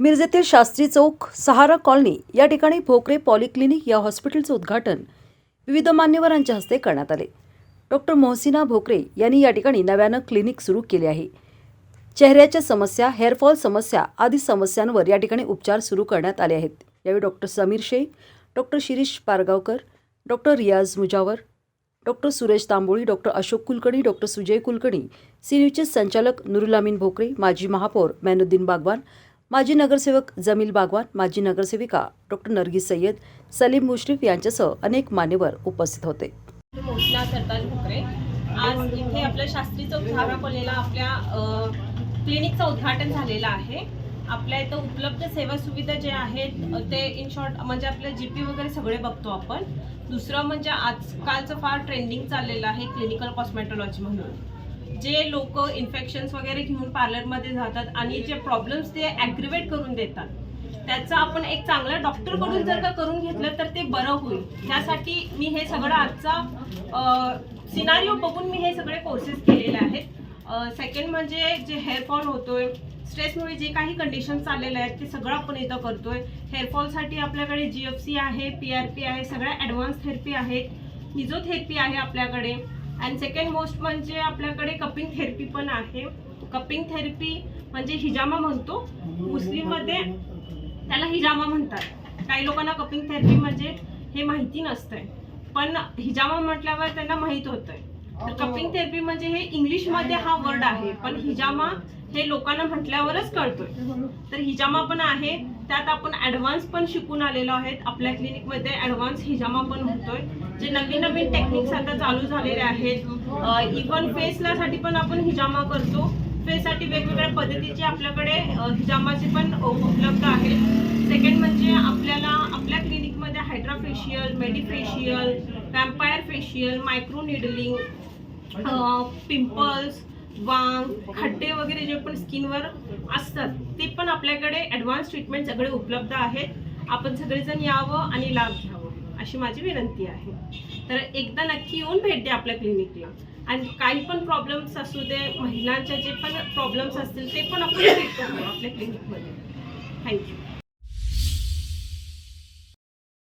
मिरजेतील शास्त्री चौक सहारा कॉलनी या ठिकाणी भोकरे पॉलिक्लिनिक या हॉस्पिटलचं उद्घाटन विविध मान्यवरांच्या हस्ते करण्यात आले. डॉक्टर मोहसिना भोकरे यांनी या ठिकाणी नव्यानं क्लिनिक सुरू केले आहे. चेहऱ्याच्या समस्या हेअरफॉल समस्या आदी समस्यांवर या ठिकाणी उपचार सुरू करण्यात आले आहेत. यावेळी doctor Sameer Shaikh doctor Shirish Pargaonkar doctor Riyaz Mujawar doctor Suresh Tamboli doctor Ashok Kulkarni doctor Sujay Kulkarni सिन्यूचे संचालक नुरुलामीन भोकरे माजी महापौर मैनुद्दीन बागवान माजी नगरसेवक जमील बागवान माजी नगरसेविका डॉक्टर नरगिस सय्यद सलीम मुश्रीफ यांच्यासह अनेक मान्यवर उपस्थित होते. आज इथे आपल्या शास्त्री चौक धारा आपल्या क्लिनिकचं उद्घाटन झालेलं आहे. आपल्या इथं उपलब्ध सेवा सुविधा जे आहेत ते इन शॉर्ट म्हणजे आपलं जी पी वगैरे सगळे बघतो आपण. दुसरं म्हणजे आजकालचं फार ट्रेंडिंग चाललेलं आहे क्लिनिकल कॉस्मेटॉलॉजी म्हणून. जे लोक इन्फेक्शन्स वगैरे घेऊन पार्लरमध्ये जातात आणि जे प्रॉब्लेम्स ते ॲग्रिवेट करून देतात त्याचं आपण एक चांगल्या डॉक्टरकडून जर का करून घेतलं तर ते बरं होईल. त्यासाठी मी हे सगळं आजचा सिनारिओ बघून मी हे सगळे कोर्सेस केलेले आहेत. सेकंड म्हणजे जे हेअरफॉल होतोय स्ट्रेसमुळे जे काही कंडिशन चाललेले आहेत ते सगळं आपण इथं करतोय. हेअरफॉलसाठी आपल्याकडे जी एफ सी आहे पी आर पी आहे सगळ्या ॲडव्हान्स थेरपी आहेत. हिझोथेरपी आहे आपल्याकडे. अँड सेकंड मोस्ट म्हणजे आपल्याकडे कपिंग थेरपी पण आहे. कपिंग थेरपी म्हणजे हिजामा म्हणतो. मुस्लिममध्ये त्याला हिजामा म्हणतात. काही लोकांना कपिंग थेरपी म्हणजे हे माहिती नसतंय. पण हिजामा म्हटल्यावर त्यांना माहीत होतंय. तर कपिंग थेरपी म्हणजे हे इंग्लिशमध्ये हा वर्ड आहे. पण हिजामा हे लोकांना म्हटल्यावरच कळतोय. तर हिजामा पण आहे त्यात आपण ॲडव्हान्स पण शिकून आलेलो आहेत. आपल्या क्लिनिकमध्ये ॲडव्हान्स हिजामा पण होतोय. जे नवीन नवीन टेक्निक्स आता चालू झालेले आहेत. इव्हन फेसला साठी पण आपण हिजामा करतो. फेससाठी वेगवेगळ्या पद्धतीचे आपल्याकडे हिजामाचे पण उपलब्ध आहेत. सेकंड म्हणजे आपल्याला आपल्या क्लिनिकमध्ये hydra facial medifacial vampire facial micro needling pimples वांग खड्डे वगैरे जे पण स्किनवर असतात ते पण आपल्याकडे ॲडव्हान्स ट्रीटमेंट सगळे उपलब्ध आहेत. आपण सगळेजण यावं आणि लाभ घ्यावं अशी माझी विनंती आहे. तर एकदा नक्की येऊन भेट द्या आपल्या क्लिनिकला आणि काही पण प्रॉब्लेम्स असू दे महिलांच्या जे पण प्रॉब्लेम्स असतील ते पण आपण ट्रीट करतो आपल्या क्लिनिकमध्ये थँक्यू